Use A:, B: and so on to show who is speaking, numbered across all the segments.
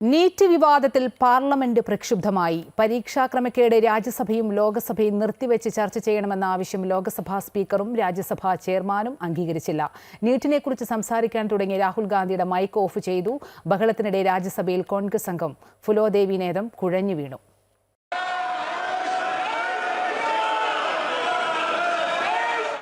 A: NEET വിവാദത്തിൽ parliament പ്രക്ഷുബ്ധമായി. പരീക്ഷാ ക്രമക്കേട് രാജ്യസഭയും ലോക്സഭയും നിർത്തിവെച്ച് ചർച്ച ചെയ്യണമെന്ന ആവശ്യം ലോക്സഭാ സ്പീക്കറും രാജ്യസഭാ ചെയർമാനും അംഗീകരിച്ചില്ല. നീറ്റിനെക്കുറിച്ച് സംസാരിക്കാൻ തുടങ്ങിയ രാഹുൽ ഗാന്ധിയുടെ മൈക്ക് ഓഫ് ചെയ്തു. ബഹളത്തിനിടെ രാജ്യസഭയിൽ കോൺഗ്രസ് അംഗം ഫുലോദേവി നേതം കുഴഞ്ഞു വീണു.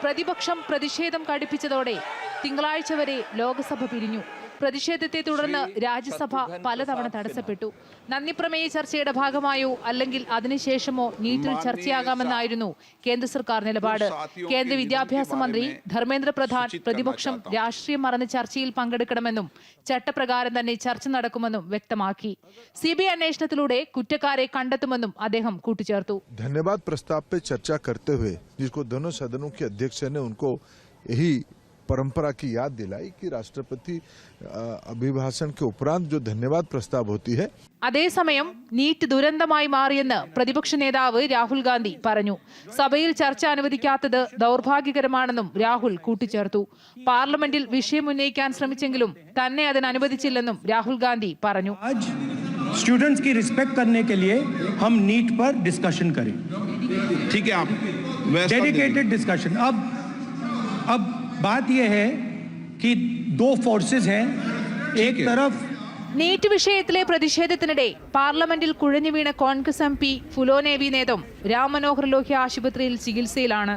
B: പ്രതിപക്ഷം പ്രതിഷേധം കടുപ്പിച്ചതോടെ തിങ്കളാഴ്ച വരെ ലോക്സഭ പിരിഞ്ഞു. പ്രതിഷേധത്തെ തുടർന്ന് രാജ്യസഭ പലതവണ തടസ്സപ്പെട്ടു നന്ദിപ്രമേയ ചർച്ചയുടെ ഭാഗമായോ അല്ലെങ്കിൽ അതിനുശേഷമോ നീറ്റിൽ ചർച്ചയാകാമെന്നായിരുന്നു കേന്ദ്ര സർക്കാർ നിലപാട് കേന്ദ്ര വിദ്യാഭ്യാസ മന്ത്രി ധർമ്മേന്ദ്ര പ്രധാൻ പ്രതിപക്ഷം രാഷ്ട്രീയം മറന്ന് ചർച്ചയിൽ പങ്കെടുക്കണമെന്നും ചട്ടപ്രകാരം തന്നെ ചർച്ച നടക്കുമെന്നും വ്യക്തമാക്കി സി ബി ഐ അന്വേഷണത്തിലൂടെ കുറ്റക്കാരെ കണ്ടെത്തുമെന്നും അദ്ദേഹം കൂട്ടിച്ചേർത്തു
C: धन्यवाद प्रस्ताव पे चर्चा करते हुए जिसको दोनों सदनों के अध्यक्ष ने उनको यही परंपरा की याद दिलाई कि राष्ट्रपति अ, अभिभाषण के उपरांत जो धन्यवाद प्रस्ताव होती है
B: അതേസമയം നീറ്റ് ദുരന്തമായി മാറിയെന്ന് പ്രതിപക്ഷ നേതാവ് രാഹുൽ ഗാന്ധി പറഞ്ഞു സഭയിൽ ചർച്ച അനുവദിക്കാത്തത് ദൗർഭാഗ്യകരമാണെന്നും രാഹുൽ കൂട്ടിച്ചേർത്തു പാർലമെന്റിൽ വിഷയം ഉന്നയിക്കാൻ ശ്രമിച്ചെങ്കിലും തന്നെ അതിന് അനുവദിച്ചില്ലെന്നും രാഹുൽ ഗാന്ധി പറഞ്ഞു
D: आज स्टूडेंट्स की रिस्पेक्ट करने के लिए हम नीट पर डिस्कशन करें
E: ठीक है आप वैसा
D: डेडिकेटेड डिस्कशन अब अब बात यह है कि दो फोर्सेस हैं एक तरफ
B: നീറ്റ് വിഷയത്തിലെ പ്രതിഷേധത്തിനിടെ പാർലമെന്റിൽ കുഴഞ്ഞു വീണ കോൺഗ്രസ് എം പി ഫുലോനേവി നേതം രാം മനോഹർ ലോഹ്യ ആശുപത്രിയിൽ ചികിത്സയിലാണ്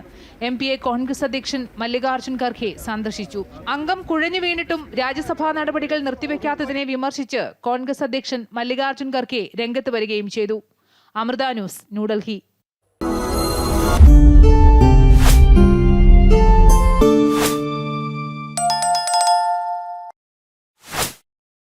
B: എം പിയെ കോൺഗ്രസ് അധ്യക്ഷൻ മല്ലികാർജ്ജുൻ ഖർഗെ സന്ദർശിച്ചു അംഗം കുഴഞ്ഞു വീണിട്ടും രാജ്യസഭാ നടപടികൾ നിർത്തിവെക്കാത്തതിനെ വിമർശിച്ച് കോൺഗ്രസ് അധ്യക്ഷൻ മല്ലികാർജ്ജുൻ ഖർഗെ രംഗത്ത് വരികയും ചെയ്തു അമൃത ന്യൂസ് ന്യൂഡൽഹി